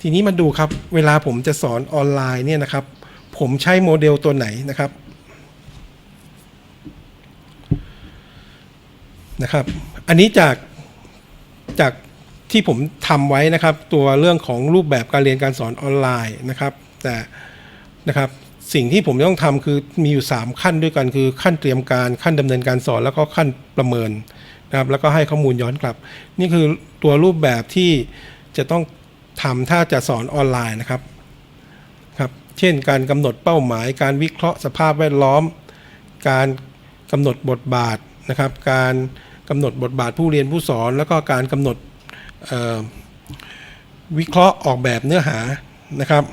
ทีนี้มาดูครับ เวลาผมจะสอนออนไลน์เนี่ยนะครับ ผมใช้โมเดลตัวไหนนะครับนะครับ อันนี้จากจากที่ผมทำไว้นะครับ ตัวเรื่องของรูปแบบการเรียนการสอนออนไลน์นะครับ แต่นะครับสิ่งที่ผมต้องทำคือมีอยู่ 3 ขั้นด้วยกันคือขั้นเตรียมการขั้นดำเนินการสอนแล้วก็ขั้นประเมินนะครับแล้วก็ให้ข้อมูลย้อนกลับ นี่คือตัวรูปแบบที่จะต้อง ทำถ้าจะสอนออนไลน์นะครับครับเช่นการกำหนดเป้าหมาย การวิเคราะห์สภาพแวดล้อม การกำหนดบทบาทนะครับ การกำหนดบทบาทผู้เรียนผู้สอน แล้วก็การกำหนดวิเคราะห์ออกแบบเนื้อหานะครับ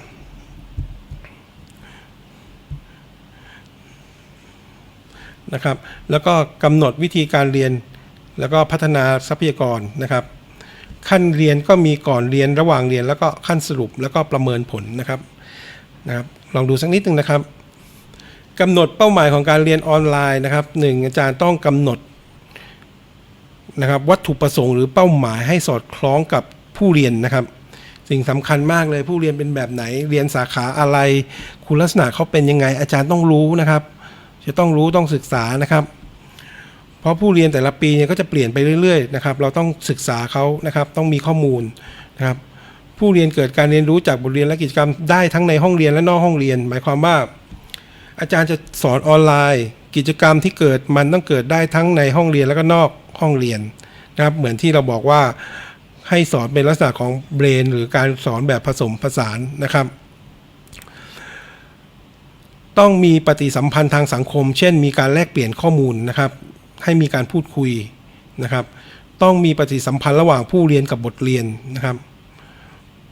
นะครับ แล้วก็กำหนดวิธีการเรียน แล้วก็พัฒนาทรัพยากรนะครับ ขั้นเรียนก็มีก่อนเรียนระหว่างเรียนแล้วก็ขั้นสรุปแล้วก็ประเมินผลนะครับนะครับลองดูสักนิดหนึ่งนะครับกำหนดเป้าหมายของการเรียนออนไลน์นะครับหนึ่งอาจารย์ต้องกำหนดนะครับวัตถุประสงค์หรือเป้าหมายให้สอดคล้องกับผู้เรียนนะครับ สิ่งสำคัญมากเลยผู้เรียนเป็นแบบไหน เรียนสาขาอะไร คุณลักษณะเขาเป็นยังไงอาจารย์ต้องรู้นะครับ จะต้องรู้ต้องศึกษานะครับ ราะผู้เรียนแต่ละปีเนี่ยก็จะเปลี่ยนไปเรื่อยๆนะครับเราต้องศึกษาเขานะครับต้องมีข้อมูลนะครับผู้เรียนเกิดการเรียนรู้จากบทเรียนและกิจกรรมได้ทั้งในห้องเรียนและนอกห้องเรียน หมายความว่า อาจารย์จะสอนออนไลน์ กิจกรรมที่เกิดมันต้องเกิดได้ทั้งในห้องเรียนแล้วก็นอกห้องเรียนนะครับเหมือนที่เราบอกว่าให้สอนเป็นลักษณะของเบรนหรือการสอนแบบผสมผสานนะครับ ต้องมีปฏิสัมพันธ์ทางสังคม เช่น มีการแลกเปลี่ยนข้อมูลนะครับ ให้มีการพูดคุยนะครับ ต้องมีปฏิสัมพันธ์ระหว่างผู้เรียนกับบทเรียนนะครับ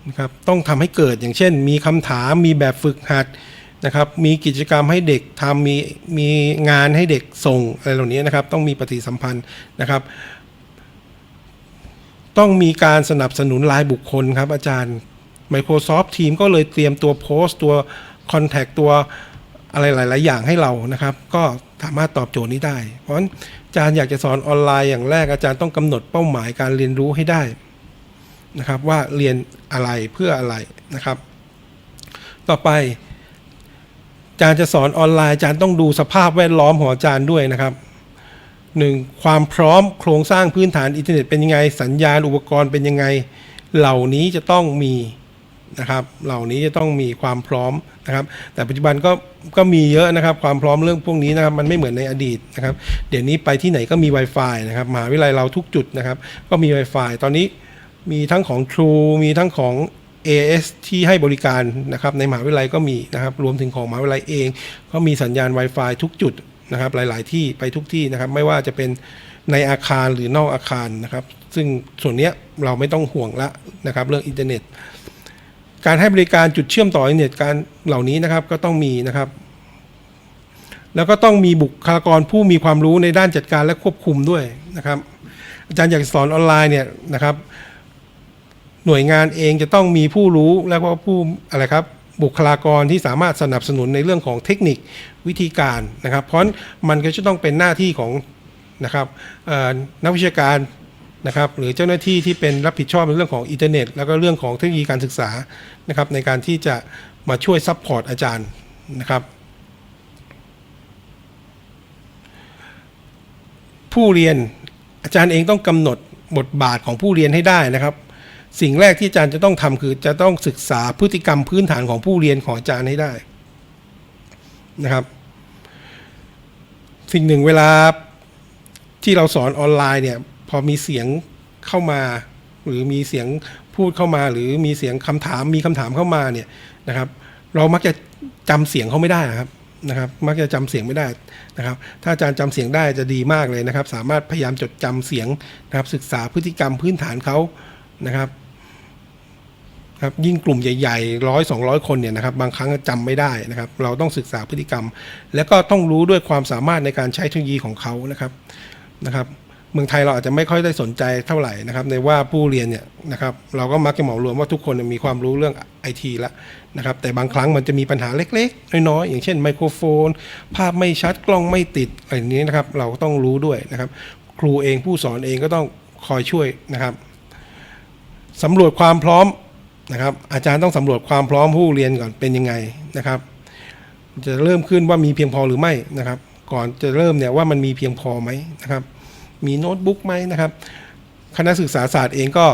นะครับ ต้องทำให้เกิดอย่างเช่น มีคำถามมีแบบฝึกหัดนะครับ มีกิจกรรมให้เด็กทำมีมีงานให้เด็กส่งอะไรเหล่านี้นะครับ ต้องมีปฏิสัมพันธ์นะครับ ต้องมีการสนับสนุนรายบุคคลครับอาจารย์ Microsoft Team ก็เลยเตรียมตัวโพสต์ตัว Contact ตัวอะไรหลาย ๆ อย่างให้เรานะครับ ก็ สามารถตอบโจทย์นี้ได้ เพราะฉะนั้นอาจารย์อยากจะสอนออนไลน์อย่างแรกอาจารย์ต้องกำหนดเป้าหมายการเรียนรู้ให้ได้นะครับ ว่าเรียนอะไรเพื่ออะไรนะครับ ต่อไปอาจารย์จะสอนออนไลน์อาจารย์ต้องดูสภาพแวดล้อมของอาจารย์ด้วยนะครับหนึ่งความพร้อมโครงสร้างพื้นฐานอินเทอร์เน็ตเป็นยังไง สัญญาณอุปกรณ์เป็นยังไง เหล่านี้จะต้องมี นะครับ เหล่านี้จะต้องมีความพร้อมนะครับ แต่ปัจจุบันก็ก็มีเยอะนะครับ ความพร้อมเรื่องพวกนี้นะครับมันไม่เหมือนในอดีตนะครับ เดี๋ยวนี้ไปที่ไหนก็มี Wi-Fi นะครับมหาวิทยาลัยเราทุกจุดนะครับ ก็มี Wi-Fi ตอนนี้มีทั้งของ True มีทั้งของ AS ที่ให้บริการนะครับในมหาวิทยาลัยก็มีนะครับ รวมถึงของมหาวิทยาลัยเอง ก็มีสัญญาณ Wi-Fi ทุกจุดนะครับ หลาย ๆ ที่ไปทุกที่นะครับ ไม่ว่าจะเป็นในอาคารหรือนอกอาคารนะครับ ซึ่งส่วนนี้เราไม่ต้องห่วงละนะครับ เรื่องอินเทอร์เน็ต การให้บริการจุดเชื่อมต่ออินเทอร์เน็ตการเหล่านี้นะครับก็ต้องมีนะครับ แล้วก็ต้องมีบุคลากรผู้มีความรู้ในด้านจัดการและควบคุมด้วยนะครับ อาจารย์อยากสอนออนไลน์เนี่ยนะครับ หน่วยงานเองจะต้องมีผู้รู้แล้วก็ผู้อะไรครับบุคลากรที่สามารถสนับสนุนในเรื่องของเทคนิควิธีการนะครับ เพราะมันก็จะต้องเป็นหน้าที่ของนะครับนักวิชาการ นะครับหรือเจ้าหน้าที่ที่เป็นรับผิดชอบในเรื่องของอินเทอร์เน็ต แล้วก็เรื่องของเทคโนโลยีการศึกษานะครับในการที่จะมาช่วยซัพพอร์ตอาจารย์นะครับผู้เรียนอาจารย์เองต้องกำหนดบทบาทของผู้เรียนให้ได้นะครับ สิ่งแรกที่อาจารย์จะต้องทำคือจะต้องศึกษาพฤติกรรมพื้นฐานของผู้เรียนของอาจารย์ให้ได้นะครับ สิ่งหนึ่งเวลาที่เราสอนออนไลน์เนี่ย พอมีเสียงเข้ามา หรือมีเสียงพูดเข้ามา หรือมีเสียงคำถามมีคำถามเข้ามาเนี่ยนะครับ เรามักจะจำเสียงเขาไม่ได้นะครับนะครับ มักจะจำเสียงไม่ได้นะครับ ถ้าอาจารย์จำเสียงได้จะดีมากเลยนะครับ สามารถพยายามจดจำเสียงนะครับ ศึกษาพฤติกรรมพื้นฐานเขานะครับครับยิ่งกลุ่มใหญ่ๆร้อยสองร้อยคนเนี่ยนะครับบางครั้งจำไม่ได้นะครับ เราต้องศึกษาพฤติกรรม แล้วก็ต้องรู้ด้วยความสามารถในการใช้เทคโนโลยีของเขานะครับนะครับ เมืองไทยเราอาจจะไม่ค่อยได้สนใจเท่าไหร่นะครับในว่าผู้เรียนเนี่ยนะครับเราก็มักจะเหมารวมว่าทุกคนมีความรู้เรื่องไอทีแล้วนะครับแต่บางครั้งมันจะมีปัญหาเล็กๆ น้อยๆ อย่างเช่นไมโครโฟน ภาพไม่ชัดกล้องไม่ติดอะไรนี้นะครับเราก็ต้องรู้ด้วยนะครับครูเองผู้สอนเองก็ต้องคอยช่วยนะครับสำรวจความพร้อมนะครับอาจารย์ต้องสำรวจความพร้อมผู้เรียนก่อนเป็นยังไงนะครับ จะเริ่มขึ้นว่ามีเพียงพอหรือไม่นะครับ ก่อนจะเริ่มเนี่ยว่ามันมีเพียงพอไหมนะครับ มีโน้ตบุ๊กไหมนะครับ คณะศึกษาศาสตร์เองก็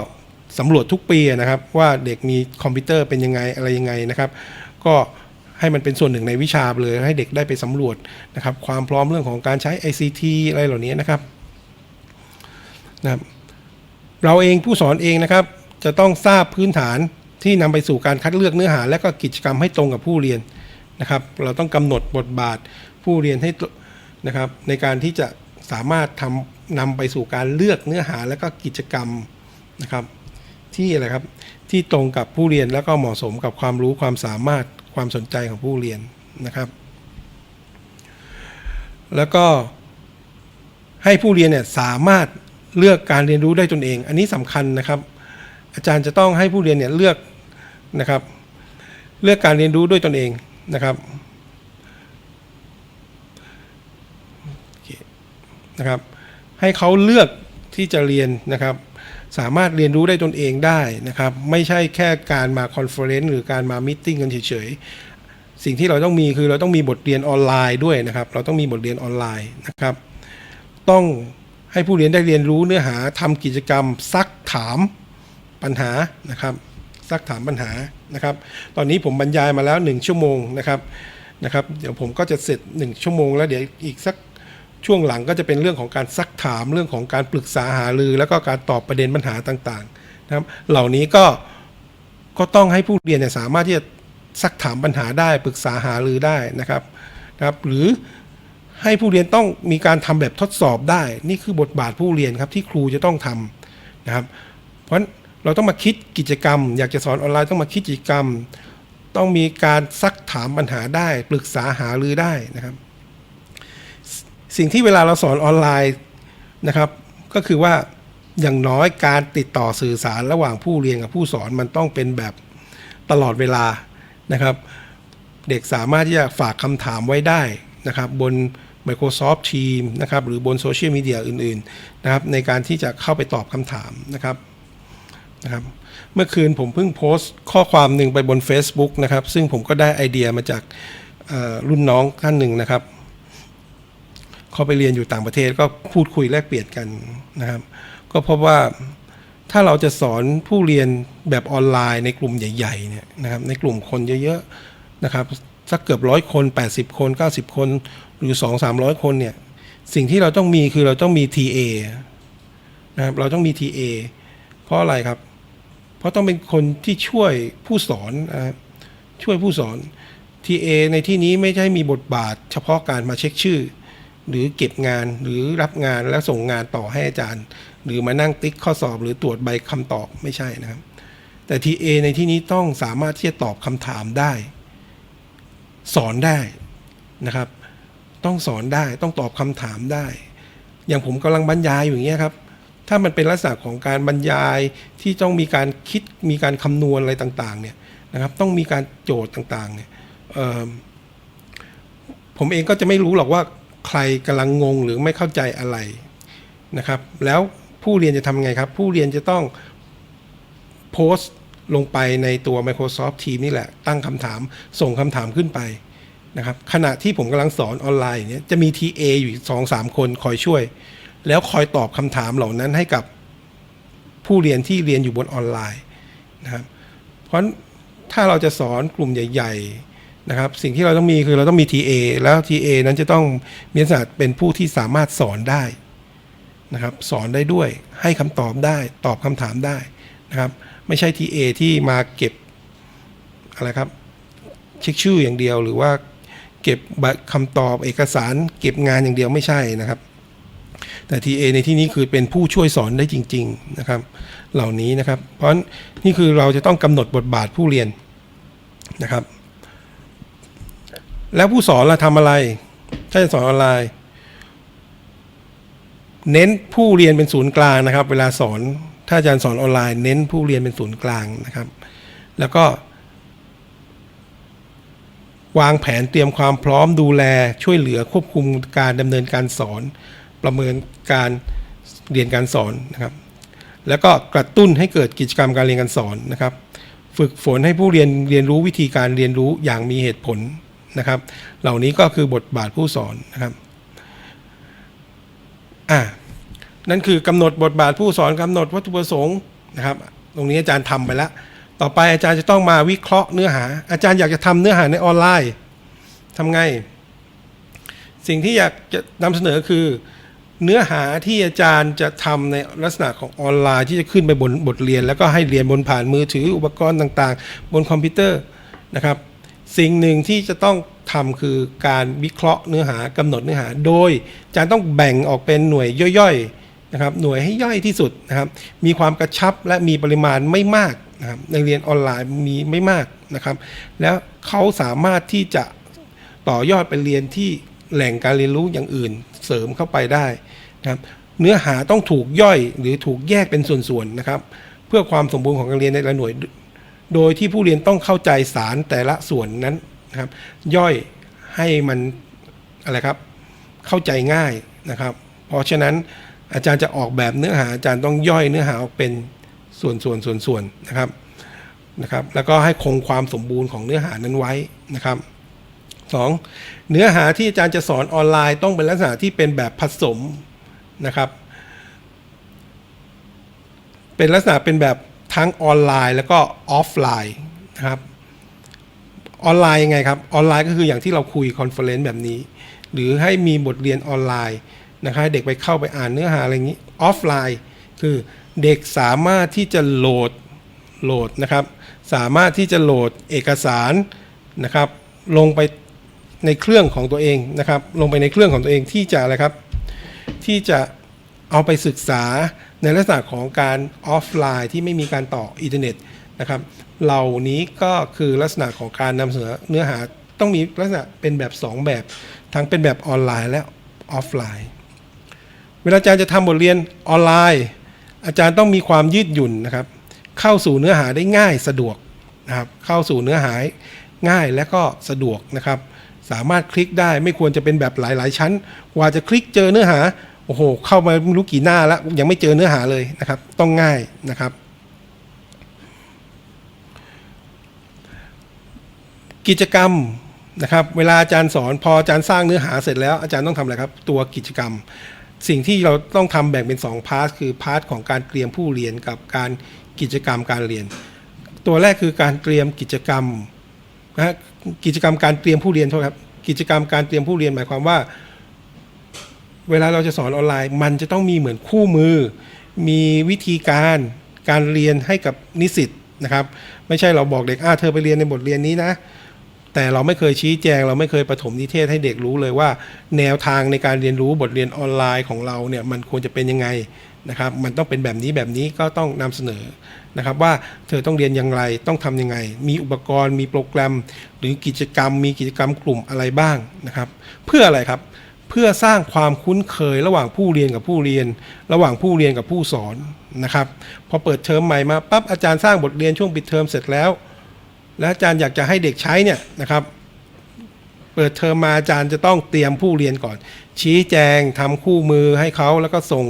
สำรวจทุกปีนะครับ ว่าเด็กมีคอมพิวเตอร์เป็นยังไงอะไรยังไงนะครับ ก็ให้มันเป็นส่วนหนึ่งในวิชาไปเลยให้เด็กได้ไปสำรวจนะครับ ความพร้อมเรื่องของการใช้ ICT อะไรเหล่านี้นะครับนะครับเราเองผู้สอนเองนะครับ จะต้องทราบพื้นฐานที่นำไปสู่การคัดเลือกเนื้อหา และก็กิจกรรมให้ตรงกับผู้เรียนนะครับ เราต้องกำหนดบทบาทผู้เรียนให้ตนะครับในการที่จะ สามารถทำนำไปสู่การเลือกเนื้อหาและก็กิจกรรมนะครับ ที่อะไรครับที่ตรงกับผู้เรียนแล้วก็เหมาะสมกับความรู้ความสามารถความสนใจของผู้เรียนนะครับ แล้วก็ให้ผู้เรียนเนี่ยสามารถเลือกการเรียนรู้ได้ตนเอง อันนี้สำคัญนะครับ อาจารย์จะต้องให้ผู้เรียนเนี่ยเลือกนะครับ เลือกการเรียนรู้ด้วยตนเองนะครับโอเค นะครับ ให้เขาเลือกที่จะเรียนนะครับ สามารถเรียนรู้ได้ตนเองได้นะครับ ไม่ใช่แค่การมาคอนเฟอเรนซ์หรือการมามิ팅กันเฉยๆสิ่งที่เราต้องมีคือเราต้องมีบทเรียนออนไลน์ด้วยนะครับ เราต้องมีบทเรียนออนไลน์นะครับ ต้องให้ผู้เรียนได้เรียนรู้เนื้อหาทำกิจกรรม ซักถามปัญหานะครับ ซักถามปัญหานะครับ ตอนนี้ผมบรรยายมาแล้ว 1 ชั่วโมงนะครับนะครับ เดี๋ยวผมก็จะเสร็จ 1 ชั่วโมงแล้วเดี๋ยวอีกสัก ช่วงหลังก็จะเป็นเรื่องของการซักถามเรื่องของการปรึกษาหารือ แล้วก็การตอบประเด็นปัญหาต่างๆนะครับเหล่านี้ก็ก็ต้องให้ผู้เรียนเนี่ยสามารถที่จะซักถามปัญหาได้ปรึกษาหารือได้นะครับนะครับ หรือให้ผู้เรียนต้องมีการทำแบบทดสอบได้ นี่คือบทบาทผู้เรียนครับที่ครูจะต้องทำนะครับ เพราะเราต้องมาคิดกิจกรรม อยากจะสอนออนไลน์ต้องมาคิดกิจกรรม ต้องมีการซักถามปัญหาได้ ปรึกษาหารือได้นะครับ สิ่งที่เวลาเราสอนออนไลน์นะครับ ก็คือว่าอย่างน้อยการติดต่อสื่อสารระหว่างผู้เรียนกับผู้สอนมันต้องเป็นแบบตลอดเวลานะครับ เด็กสามารถที่จะฝากคำถามไว้ได้นะครับ บน Microsoft Teams นะครับหรือบนโซเชียลมีเดียอื่นๆนะครับในการที่จะเข้าไปตอบคำถามนะครับนะครับเมื่อคืนผมเพิ่งโพสต์ข้อความหนึ่งไปบน Facebook นะครับ ซึ่งผมก็ได้ไอเดียมาจากรุ่นน้องท่านหนึ่งนะครับ เขาไปเรียนอยู่ต่างประเทศก็พูดคุยแลกเปลี่ยนกันนะครับ ก็พบว่าถ้าเราจะสอนผู้เรียนแบบออนไลน์ในกลุ่มใหญ่ๆเนี่ยนะครับในกลุ่มคนเยอะๆนะครับสักเกือบร้อยคน 80 คน 90 คน หรือ 2 300 คนเนี่ยสิ่งที่เราต้องมีคือเราต้องมี TA นะครับเราต้องมี TA เพราะอะไรครับ เพราะต้องเป็นคนที่ช่วยผู้สอนนะครับช่วยผู้สอน TA ในที่นี้ไม่ใช่มีบทบาทเฉพาะการมาเช็คชื่อ หรือเก็บงานหรือรับงานแล้วส่งงานต่อให้อาจารย์ หรือมานั่งติ๊กข้อสอบ หรือตรวจใบคำตอบไม่ใช่นะครับ แต่ TA ในที่นี้ต้องสามารถที่จะตอบคำถามได้ สอนได้นะครับ ต้องสอนได้ต้องตอบคำถามได้ อย่างผมกำลังบรรยายอยู่างเงี้ยครับ ถ้ามันเป็นลักษณะของการบรรยายที่ต้องมีการคิดมีการคำนวณอะไรต่างๆเนี่ยนะครับต้องมีการโจทย์ต่างๆเนี่ยผมเองก็จะไม่รู้หรอกว่า ใครกำลังงงหรือไม่เข้าใจอะไรนะครับ แล้วผู้เรียนจะทำไงครับ ผู้เรียนจะต้องโพสต์ลงไปในตัว Microsoft Teams นี่แหละ ตั้งคำถามส่งคำถามขึ้นไปนะครับ ขณะที่ผมกำลังสอนออนไลน์อย่างเนี้ยจะมี TA อยู่สองสามคนคอยช่วย แล้วคอยตอบคำถามเหล่านั้นให้กับผู้เรียนที่เรียนอยู่บนออนไลน์นะครับ เพราะถ้าเราจะสอนกลุ่มใหญ่ ๆ นะครับสิ่งที่เราต้องมีคือเราต้องมี TA แล้ว TA นั้นจะต้องมีลักษณะเป็นผู้ที่สามารถสอนได้นะครับสอนได้ด้วยให้คำตอบได้ตอบคำถามได้นะครับไม่ใช่ TA ที่มาเก็บอะไรครับเช็คชื่ออย่างเดียวหรือว่าเก็บคำตอบเอกสารเก็บงานอย่างเดียวไม่ใช่นะครับ แต่ TA ในที่นี้คือเป็นผู้ช่วยสอนได้จริง ๆนะครับ เหล่านี้นะครับ เพราะนี่คือเราจะต้องกำหนดบทบาทผู้เรียนนะครับ แล้วผู้สอนล่ะทำอะไร ถ้าจะสอนออนไลน์ เน้นผู้เรียนเป็นศูนย์กลางนะครับ เวลาสอน ถ้าอาจารย์สอนออนไลน์ เน้นผู้เรียนเป็นศูนย์กลางนะครับ แล้วก็ วางแผนเตรียมความพร้อมดูแลช่วยเหลือควบคุมการดำเนินการสอน ประเมินการเรียนการสอนนะครับ แล้วก็กระตุ้นให้เกิดกิจกรรมการเรียนการสอนนะครับ ฝึกฝึกฝนให้ผู้เรียนเรียนรู้วิธีการเรียนรู้อย่างมีเหตุผล นะครับ เหล่านี้ก็คือบทบาทผู้สอนนะครับอ่านั่นคือกำหนดบทบาทผู้สอนกำหนดวัตถุประสงค์นะครับ ตรงนี้อาจารย์ทำไปแล้ว ต่อไปอาจารย์จะต้องมาวิเคราะห์เนื้อหา อาจารย์อยากจะทำเนื้อหาในออนไลน์ทำไง สิ่งที่อยากจะนำเสนอคือเนื้อหาที่อาจารย์จะทำในลักษณะของออนไลน์ที่จะขึ้นไปบนบทเรียน แล้วก็ให้เรียนบนผ่านมือถืออุปกรณ์ต่างๆ บนคอมพิวเตอร์นะครับ สิ่งหนึ่งที่จะต้องทำคือการวิเคราะห์เนื้อหากำหนดเนื้อหา โดยอาจารย์ต้องแบ่งออกเป็นหน่วยย่อยๆนะครับหน่วยให้ย่อยที่สุดนะครับ มีความกระชับและมีปริมาณไม่มากนะครับในเรียนออนไลน์มีไม่มากนะครับ แล้วเขาสามารถที่จะต่อยอดไปเรียนที่แหล่งการเรียนรู้อย่างอื่นเสริมเข้าไปได้นะครับเนื้อหาต้องถูกย่อยหรือถูกแยกเป็นส่วนๆนะครับ เพื่อความสมบูรณ์ของการเรียนในละหน่วย โดยที่ผู้เรียนต้องเข้าใจสารแต่ละส่วนนั้นนะครับ ย่อยให้มันอะไรครับเข้าใจง่ายนะครับ เพราะฉะนั้นอาจารย์จะออกแบบเนื้อหาอาจารย์ต้องย่อยเนื้อหาออกเป็นส่วนส่วนส่วนส่วนนะครับนะครับ แล้วก็ให้คงความสมบูรณ์ของเนื้อหานั้นไว้นะครับสองเนื้อหาที่อาจารย์จะสอนออนไลน์ต้องเป็นลักษณะที่เป็นแบบผสมนะครับ เป็นลักษณะเป็นแบบ ทั้งออนไลน์แล้วก็ออฟไลน์นะครับออนไลน์ยังไงครับออนไลน์ก็คืออย่างที่เราคุยคอนเฟอเรนซ์แบบนี้ หรือให้มีบทเรียนออนไลน์นะครับเด็กไปเข้าไปอ่านเนื้อหาอะไรอย่างนี้ออฟไลน์คือเด็กสามารถที่จะโหลดโหลดนะครับ สามารถที่จะโหลดเอกสารนะครับ ลงไปในเครื่องของตัวเองนะครับ ลงไปในเครื่องของตัวเองที่จะอะไรครับ ที่จะ เอาไปศึกษาในลักษณะของการออฟไลน์ที่ไม่มีการต่ออินเทอร์เน็ตนะครับ เหล่านี้ก็คือลักษณะของการนำเสนอเนื้อหาต้องมีลักษณะเป็นแบบ 2 แบบ ทั้งเป็นแบบออนไลน์และออฟไลน์ เวลาอาจารย์จะทำบทเรียนออนไลน์ อาจารย์ต้องมีความยืดหยุ่นนะครับ เข้าสู่เนื้อหาได้ง่ายสะดวกนะครับ เข้าสู่เนื้อหาง่ายและก็สะดวกนะครับ สามารถคลิกได้ไม่ควรจะเป็นแบบหลาย ๆ ชั้น กว่าจะคลิกเจอเนื้อหา อ้โห เข้ามาไม่รู้กี่หน้าแล้ว ยังไม่เจอเนื้อหาเลยนะครับ ต้องง่ายนะครับ กิจกรรมนะครับ เวลาอาจารย์สอนพออาจารย์สร้างเนื้อหาเสร็จแล้วอาจารย์ต้องทำอะไรครับ ตัวกิจกรรม สิ่งที่เราต้องทำแบ่งเป็น2พาร์ทคือพาร์ทของการเตรียมผู้เรียนกับการกิจกรรมการเรียน ตัวแรกคือการเตรียมกิจกรรมนะฮะกิจกรรมการเตรียมผู้เรียนโทษครับกิจกรรมการเตรียมผู้เรียนหมายความว่า เวลาเราจะสอนออนไลน์ มันจะต้องมีเหมือนคู่มือ มีวิธีการการเรียนให้กับนิสิตนะครับ ไม่ใช่เราบอกเด็กอ่าเธอไปเรียนในบทเรียนนี้นะ แต่เราไม่เคยชี้แจง เราไม่เคยประถมนิเทศให้เด็กรู้เลยว่า แนวทางในการเรียนรู้บทเรียนออนไลน์ของเราเนี่ยมันควรจะเป็นยังไงนะครับ มันต้องเป็นแบบนี้แบบนี้ก็ต้องนำเสนอนะครับว่าเธอต้องเรียนอย่างไรต้องทำยังไง มีอุปกรณ์ มีโปรแกรม หรือกิจกรรม มีกิจกรรมกลุ่มอะไรบ้างนะครับ เพื่ออะไรครับ เพื่อสร้างความคุ้นเคยระหว่างผู้เรียนกับผู้เรียน ระหว่างผู้เรียนกับผู้สอนนะครับ พอเปิดเทอมใหม่มาปั๊บอาจารย์สร้างบทเรียนช่วงปิดเทอมเสร็จแล้ว แล้วอาจารย์อยากจะให้เด็กใช้เนี่ยนะครับเปิดเทอมมาอาจารย์จะต้องเตรียมผู้เรียนก่อน ชี้แจงทำคู่มือให้เขาแล้วก็ส่ง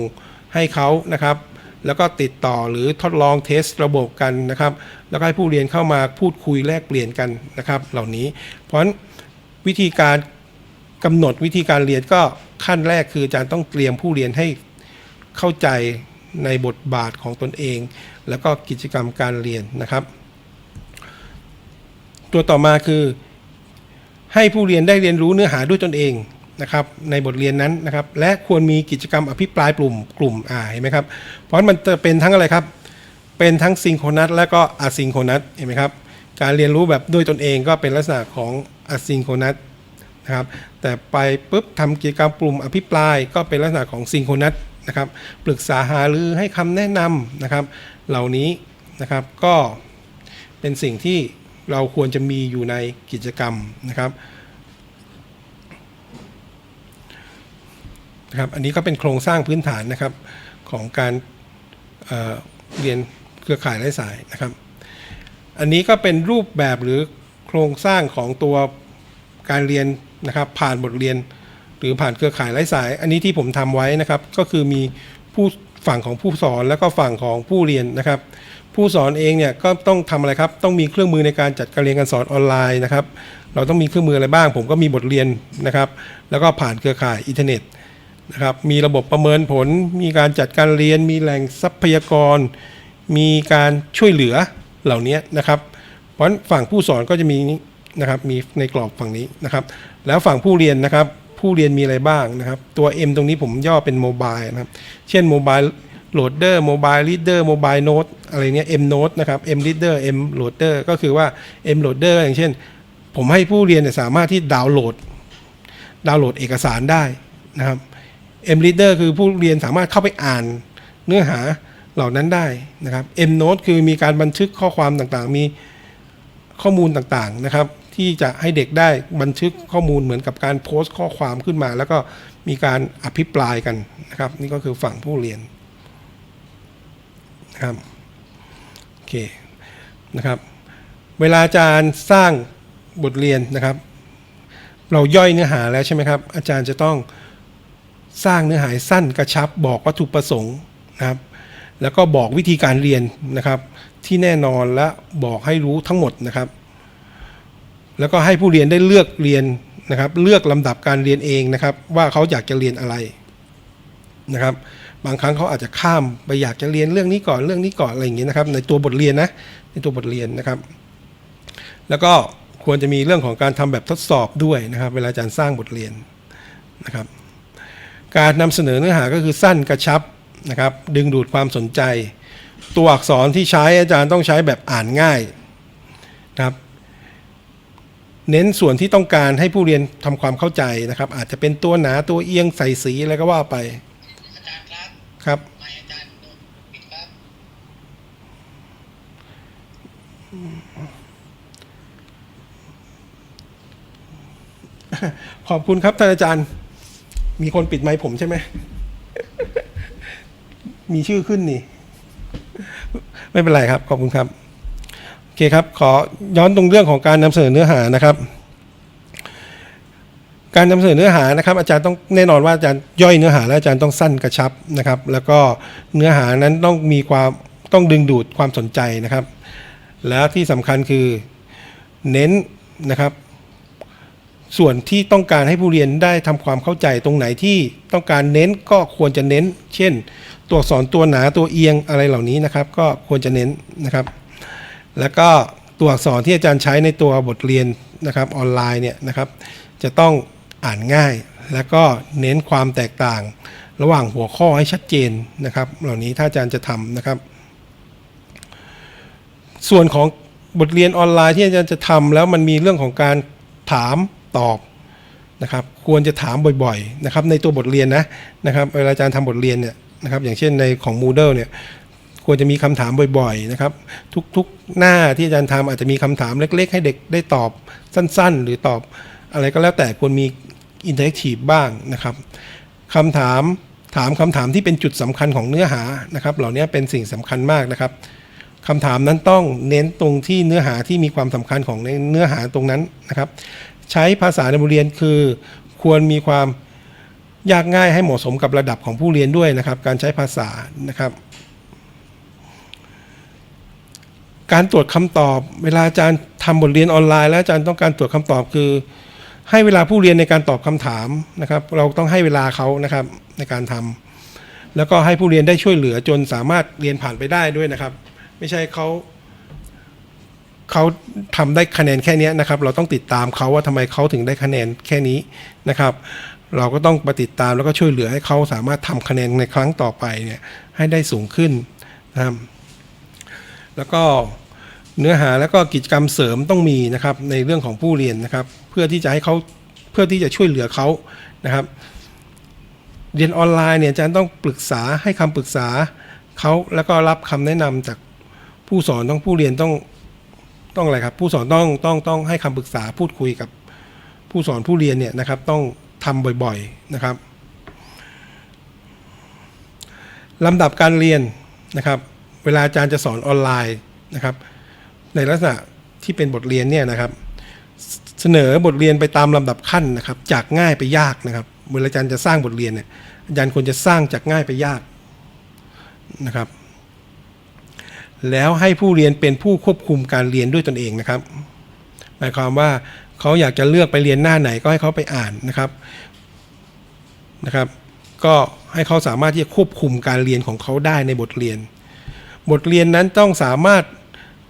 ให้เขานะครับ แล้วก็ติดต่อหรือทดลองเทสระบบกันนะครับ แล้วก็ให้ผู้เรียนเข้ามาพูดคุยแลกเปลี่ยนกันนะครับ เหล่านี้ เพราะฉะนั้นวิธีการ กำหนดวิธีการเรียนก็ขั้นแรกคืออาจารย์ต้องเตรียมผู้เรียนให้เข้าใจในบทบาทของตนเอง แล้วก็กิจกรรมการเรียนนะครับ ตัวต่อมาคือ ให้ผู้เรียนได้เรียนรู้เนื้อหาด้วยตนเองนะครับ ในบทเรียนนั้นนะครับ และควรมีกิจกรรมอภิปรายกลุ่มกลุ่มอ่าเห็นไหมครับ เพราะมันจะเป็นทั้งอะไรครับ เป็นทั้งซิงโครนัสและก็อะซิงโครนัสเห็นไหมครับ การเรียนรู้แบบด้วยตนเองก็เป็นลักษณะของอะซิงโครนัส นะครับ แต่ไปปุ๊บทำกิจกรรมกลุ่มอภิปรายก็เป็นลักษณะของซิงโครนัสนะครับ ปรึกษาหารือให้คำแนะนำนะครับ เหล่านี้นะครับก็เป็นสิ่งที่เราควรจะมีอยู่ในกิจกรรมนะครับนะครับ อันนี้ก็เป็นโครงสร้างพื้นฐานนะครับของการเเรียนเครือข่ายไร้สายนะครับ อันนี้ก็เป็นรูปแบบหรือโครงสร้างของตัวการเรียน นะครับผ่านบทเรียน หรือผ่านเครือข่ายไร้สาย อันนี้ที่ผมทำไว้นะครับก็คือมีผู้ฝั่งของผู้สอนแล้วก็ฝั่งของผู้เรียนนะครับ ผู้สอนเองเนี่ยก็ต้องทำอะไรครับ ต้องมีเครื่องมือในการจัดการเรียนการสอนออนไลน์นะครับ เราต้องมีเครื่องมืออะไรบ้าง ผมก็มีบทเรียนนะครับ แล้วก็ผ่านเครือข่ายอินเทอร์เน็ตนะครับ มีระบบประเมินผล มีการจัดการเรียน มีแหล่งทรัพยากร มีการช่วยเหลือเหล่านี้นะครับ เพราะฝั่งผู้สอนก็จะมี นะครับมีในกรอบฝั่งนี้นะครับ แล้วฝั่งผู้เรียนนะครับ ผู้เรียนมีอะไรบ้างนะครับ ตัว M ตรงนี้ผมย่อเป็นโมบายนะครับ เช่นโมบายโหลดเดอร์โมบายลีดเดอร์โมบายโน้ตอะไรเนี้ย M Note นะครับ M Reader M Loader ก็คือว่า M Loader อย่างเช่น ผมให้ผู้เรียนเนี่ยสามารถที่ดาวน์โหลด ดาวน์โหลดเอกสารได้นะครับ M Reader คือผู้เรียนสามารถเข้าไปอ่านเนื้อหาเหล่านั้นได้นะครับ M Note คือมีการบันทึกข้อความต่างๆ มีข้อมูลต่างๆนะครับ ที่จะให้เด็กได้บันทึกข้อมูลเหมือนกับการโพสต์ข้อความขึ้นมา แล้วก็มีการอภิปรายกันนะครับ นี่ก็คือฝั่งผู้เรียนนะครับโอเคนะครับ เวลาอาจารย์สร้างบทเรียนนะครับ เราย่อยเนื้อหาแล้วใช่ไหมครับ อาจารย์จะต้องสร้างเนื้อหาสั้นกระชับบอกวัตถุประสงค์นะครับ แล้วก็บอกวิธีการเรียนนะครับ ที่แน่นอนและบอกให้รู้ทั้งหมดนะครับ แล้วก็ให้ผู้เรียนได้เลือกเรียนนะครับ เลือกลำดับการเรียนเองนะครับ ว่าเขาอยากจะเรียนอะไรนะครับ บางครั้งเขาอาจจะข้ามไปอยากจะเรียนเรื่องนี้ก่อนเรื่องนี้ก่อนอะไรอย่างนี้ยนะครับ ในตัวบทเรียนนะในตัวบทเรียนนะครับ แล้วก็ควรจะมีเรื่องของการทำแบบทดสอบด้วยนะครับ เวลาอาจารย์สร้างบทเรียนนะครับ การนำเสนอเนื้อหาก็คือสั้นกระชับนะครับ ดึงดูดความสนใจ ตัวอักษรที่ใช้อาจารย์ต้องใช้แบบอ่านง่ายนะครับ เน้นส่วนที่ต้องการให้ผู้เรียนทำความเข้าใจนะครับ อาจจะเป็นตัวหนาตัวเอียงใส่สีอะไรก็ว่าไปอาจารย์ครับครับไมค์อาจารย์โดนปิดครับขอบคุณครับท่านอาจารย์ มีคนปิดไมค์ผมใช่ไหม มีชื่อขึ้นนี่ ไม่เป็นไรครับ ขอบคุณครับโอ เคครับ ขอย้อนตรงเรื่องของการนำเสนอเนื้อหานะครับ การนำเสนอเนื้อหานะครับ อาจารย์ต้องแน่นอนว่าอาจารย์ย่อยเนื้อหาแล้วอาจารย์ต้องสั้นกระชับนะครับ แล้วก็เนื้อหานั้นต้องมีความต้องดึงดูดความสนใจนะครับ แล้วที่สำคัญคือเน้นนะครับ ส่วนที่ต้องการให้ผู้เรียนได้ทำความเข้าใจตรงไหนที่ต้องการเน้นก็ควรจะเน้น เช่น ตัวอักษรตัวหนาตัวเอียงอะไรเหล่านี้นะครับ ก็ควรจะเน้นนะครับ แล้วก็ตัวอักษรที่อาจารย์ใช้ในตัวบทเรียนนะครับออนไลน์เนี่ยนะครับ จะต้องอ่านง่าย แล้วก็เน้นความแตกต่าง ระหว่างหัวข้อให้ชัดเจนนะครับ เหล่านี้ถ้าอาจารย์จะทำนะครับ ส่วนของบทเรียนออนไลน์ที่อาจารย์จะทำแล้วมันมีเรื่องของการถามตอบนะครับ ควรจะถามบ่อยๆนะครับ ในตัวบทเรียนนะนะครับ เวลาอาจารย์ทำบทเรียนเนี่ยนะครับ อย่างเช่นในของ Moodle เนี่ย ควรจะมีคำถามบ่อยๆนะครับทุกๆหน้าที่อาจารย์ทำอาจจะมีคำถามเล็ก ๆ ให้เด็กได้ตอบสั้น ๆ หรือตอบอะไรก็แล้วแต่ควรมีอินเทอร์แอคทีฟบ้างนะครับคำถามถามคำถามที่เป็นจุดสำคัญของเนื้อหานะครับ เหล่านี้เป็นสิ่งสำคัญมากนะครับคำถามนั้นต้องเน้นตรงที่เนื้อหาที่มีความสำคัญของในเนื้อหาตรงนั้นนะครับ ใช้ภาษาในบทเรียนคือ ควรมีความยากง่ายให้เหมาะสมกับระดับของผู้เรียนด้วยนะครับ การใช้ภาษานะครับ การตรวจคำตอบ เวลาอาจารย์ทำบทเรียนออนไลน์ แล้วอาจารย์ต้องการตรวจคำตอบคือ ให้เวลาผู้เรียนในการตอบคำถามนะครับ เราต้องให้เวลาเขานะครับในการทำแล้วก็ให้ผู้เรียนได้ช่วยเหลือจนสามารถเรียนผ่านไปได้ด้วยนะครับ ไม่ใช่เขาเขาทำได้คะแนนแค่นี้นะครับ เราต้องติดตามเขาว่าทำไมเขาถึงได้คะแนนแค่นี้นะครับ เราก็ต้องไปติดตามแล้วก็ช่วยเหลือให้เขาสามารถทำคะแนนในครั้งต่อไปเนี่ยให้ได้สูงขึ้นนะครับแล้วก็ เนื้อหาแล้วก็กิจกรรมเสริมต้องมีนะครับในเรื่องของผู้เรียนนะครับ เพื่อที่จะให้เขาเพื่อที่จะช่วยเหลือเขานะครับ เรียนออนไลน์เนี่ยอาจารย์ต้องปรึกษาให้คำปรึกษาเขาแล้วก็รับคำแนะนำจากผู้สอนต้องผู้เรียนต้องต้องอะไรครับ ผู้สอนต้องต้องต้องให้คำปรึกษาพูดคุยกับผู้สอนผู้เรียนเนี่ยนะครับ ต้องทำบ่อยๆนะครับลำดับการเรียนนะครับ เวลาอาจารย์จะสอนออนไลน์นะครับ ในลักษณะที่เป็นบทเรียนเนี่ยนะครับ เสนอบทเรียนไปตามลำดับขั้นนะครับ จากง่ายไปยากนะครับเวลาอาจารย์จะสร้างบทเรียนเนี่ยอาจารย์ควรจะสร้างจากง่ายไปยากนะครับ แล้วให้ผู้เรียนเป็นผู้ควบคุมการเรียนด้วยตนเองนะครับ หมายความว่าเขาอยากจะเลือกไปเรียนหน้าไหนก็ให้เขาไปอ่านนะครับนะครับ ก็ให้เขาสามารถที่จะควบคุมการเรียนของเขาได้ในบทเรียน บทเรียนนั้นต้องสามารถ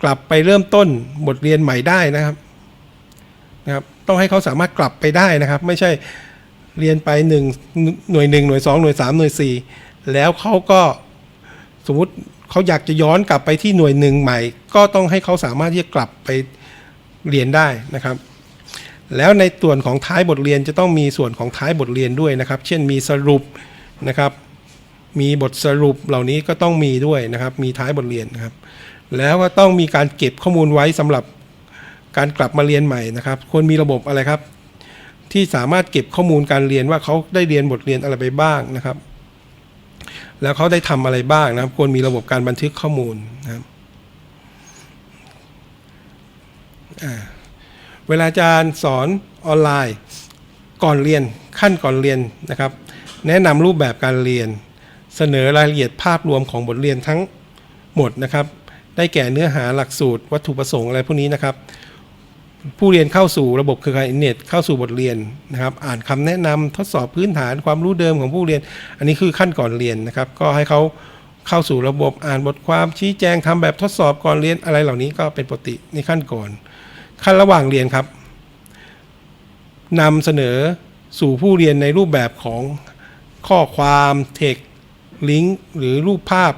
กลับไปเริ่มต้นบทเรียนใหม่ได้นะครับนะครับ ต้องให้เขาสามารถกลับไปได้นะครับ ไม่ใช่เรียนไปหนึ่งหน่วยหนึ่งหน่วยสองหน่วยสามหน่วยสี่แล้วเขาก็สมมติเขาอยากจะย้อนกลับไปที่หน่วยหนึ่งใหม่ ก็ต้องให้เขาสามารถที่จะกลับไปเรียนได้นะครับ แล้วในส่วนของท้ายบทเรียนจะต้องมีส่วนของท้ายบทเรียนด้วยนะครับ เช่นมีสรุปนะครับ มีบทสรุปเหล่านี้ก็ต้องมีด้วยนะครับ มีท้ายบทเรียนนะครับ แล้วก็ต้องมีการเก็บข้อมูลไว้สำหรับการกลับมาเรียนใหม่นะครับ ควรมีระบบอะไรครับ ที่สามารถเก็บข้อมูลการเรียนว่าเขาได้เรียนบทเรียนอะไรไปบ้างนะครับ แล้วเขาได้ทำอะไรบ้างนะครับ ควรมีระบบการบันทึกข้อมูลนะครับเวลาอาจารย์สอนออนไลน์ก่อนเรียนขั้นก่อนเรียนนะครับ แนะนำรูปแบบการเรียน เสนอรายละเอียดภาพรวมของบทเรียนทั้งหมดนะครับ ได้แก่เนื้อหาหลักสูตร วัตถุประสงค์อะไรพวกนี้นะครับ ผู้เรียนเข้าสู่ระบบเครือข่ายอินเทอร์เน็ตเข้าสู่บทเรียนนะครับ อ่านคำแนะนำทดสอบพื้นฐานความรู้เดิมของผู้เรียน อันนี้คือขั้นก่อนเรียนนะครับ ก็ให้เขาเข้าสู่ระบบอ่านบทความชี้แจงทำแบบทดสอบก่อนเรียนอะไรเหล่านี้ก็เป็นปกติในขั้นก่อน ขั้นระหว่างเรียนครับนำเสนอสู่ผู้เรียนในรูปแบบของข้อความเทคลิงก์หรือรูปภาพ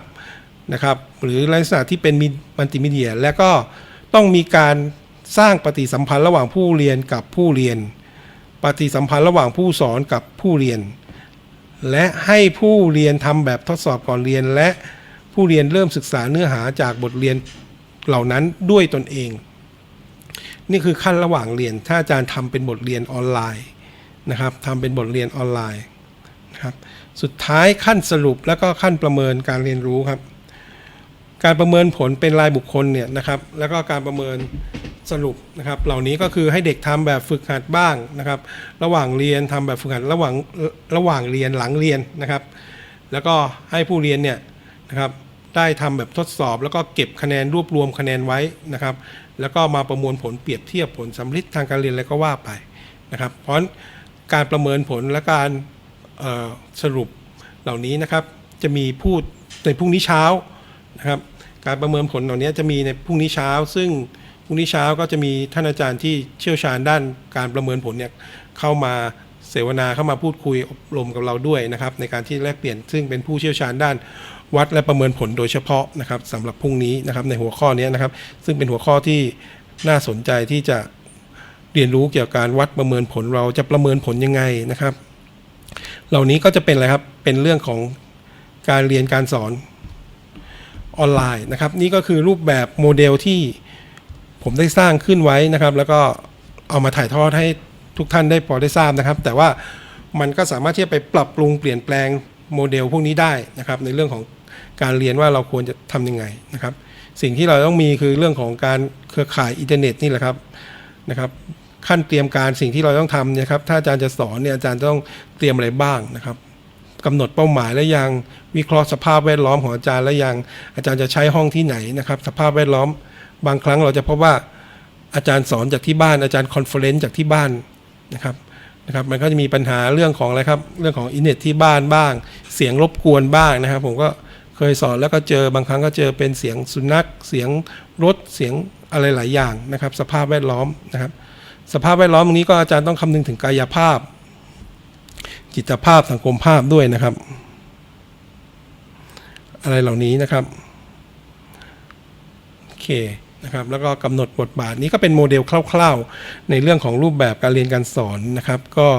นะครับหรือลักษณะที่เป็นมัลติมีเดีย และก็ต้องมีการสร้างปฏิสัมพันธ์ระหว่างผู้เรียนกับผู้เรียน ปฏิสัมพันธ์ระหว่างผู้สอนกับผู้เรียน และให้ผู้เรียนทำแบบทดสอบก่อนเรียน และผู้เรียนเริ่มศึกษาเนื้อหาจากบทเรียนเหล่านั้นด้วยตนเอง นี่คือขั้นระหว่างเรียน ถ้าอาจารย์ทำเป็นบทเรียนออนไลน์นะครับทำเป็นบทเรียนออนไลน์นะครับสุดท้ายขั้นสรุปแล้วก็ขั้นประเมินการเรียนรู้ครับ การประเมินผลเป็นรายบุคคลเนี่ยนะครับ แล้วก็การประเมินสรุปนะครับ เหล่านี้ก็คือให้เด็กทำแบบฝึกหัดบ้างนะครับ ระหว่างเรียนทำแบบฝึกหัดระหว่างระหว่างเรียนหลังเรียนนะครับ แล้วก็ให้ผู้เรียนเนี่ยนะครับได้ทำแบบทดสอบแล้วก็เก็บคะแนนรวบรวมคะแนนไว้นะครับ แล้วก็มาประมวลผลเปรียบเทียบผลสำลิดทางการเรียนอะไรก็ว่าไปนะครับ เพราะการประเมินผลและการสรุปเหล่านี้นะครับ จะมีพูดในพรุ่งนี้เช้านะครับ การประเมินผลเหล่านี้จะมีในพรุ่งนี้เช้า ซึ่งพรุ่งนี้เช้าก็จะมีท่านอาจารย์ที่เชี่ยวชาญด้านการประเมินผลเนี่ยเข้ามาเสวนาเข้ามาพูดคุยอบรมกับเราด้วยนะครับ ในการที่แลกเปลี่ยนซึ่งเป็นผู้เชี่ยวชาญด้านวัดและประเมินผลโดยเฉพาะนะครับสำหรับพรุ่งนี้นะครับในหัวข้อนี้นะครับ ซึ่งเป็นหัวข้อที่น่าสนใจที่จะเรียนรู้เกี่ยวกับการวัดประเมินผลเราจะประเมินผลยังไงนะครับ เหล่านี้ก็จะเป็นอะไรครับเป็นเรื่องของการเรียนการสอน ออนไลน์นะครับ นี่ก็คือรูปแบบโมเดลที่ผมได้สร้างขึ้นไว้นะครับ แล้วก็เอามาถ่ายทอดให้ทุกท่านได้พอได้ทราบนะครับ แต่ว่ามันก็สามารถที่จะไปปรับปรุงเปลี่ยนแปลงโมเดลพวกนี้ได้นะครับ ในเรื่องของการเรียนว่าเราควรจะทำยังไงนะครับ สิ่งที่เราต้องมีคือเรื่องของการเครือข่ายอินเทอร์เน็ตนี่แหละครับนะครับ ขั้นเตรียมการสิ่งที่เราต้องทำเนี่ยครับถ้าอาจารย์จะสอนเนี่ยอาจารย์ต้องเตรียมอะไรบ้างนะครับ กำหนดเป้าหมายและยังวิเคราะห์สภาพแวดล้อมของอาจารย์และยังอาจารย์จะใช้ห้องที่ไหนนะครับ สภาพแวดล้อม บางครั้งเราจะพบว่าอาจารย์สอนจากที่บ้านอาจารย์คอนเฟอเรนซ์จากที่บ้านนะครับนะครับมันก็จะมีปัญหาเรื่องของอะไรครับเรื่องของอินเทอร์เน็ตที่บ้านบ้าง เสียงรบกวนบ้างนะครับ ผมก็เคยสอนแล้วก็เจอบางครั้งก็เจอเป็นเสียงสุนัข เสียงรถเสียงอะไรหลายอย่างนะครับ สภาพแวดล้อมนะครับ สภาพแวดล้อมตรงนี้ก็อาจารย์ต้องคำนึงถึงกายภาพ จิตภาพสังคมภาพด้วยนะครับ อะไรเหล่านี้นะครับโอเคนะครับแล้วก็กำหนดบทบาทนี้ก็เป็นโมเดลคร่าว ๆ ในเรื่องของรูปแบบการเรียนการสอนนะครับ ก็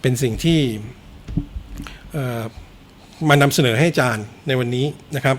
เป็นสิ่งที่มานำเสนอให้อาจารย์ในวันนี้นะครับ